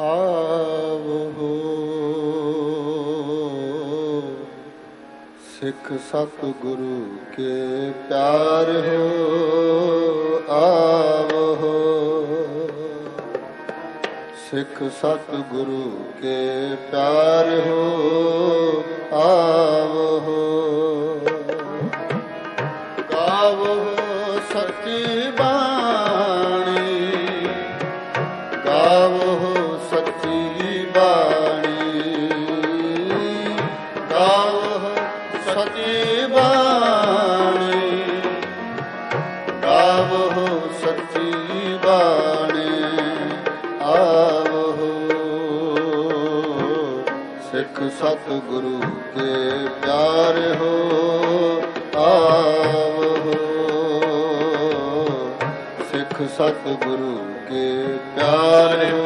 ਆਵੋ। ਸਿੱਖ ਸਤ ਗੁਰੂ ਕੇ ਪਿਆਰ ਹੋ, ਆਵੋ। ਸਿੱਖ ਸਤ ਗੁਰੂ ਕੇ ਪਿਆਰ ਹੋ, ਆਵੋ। ਗਾਵੋ ਸੱਚੀ ਬਾਣੀ, ਗਾਵੋ ਸੱਚੀ ਬਾਣੀ। ਗਾਵੋ ਸਤੀ ਬਾਣੀ। ਗਾਵੋ ਸੱਚੀ ਬਾਣੀ। ਆਵੋ ਸਿੱਖ ਸਤ ਗੁਰੂ ਕੇ ਪਿਆਰ ਹੋ। ਆਵੋ ਸਿੱਖ ਸਤ ਗੁਰੂ ਕੇ ਪਿਆਰ ਹੋ।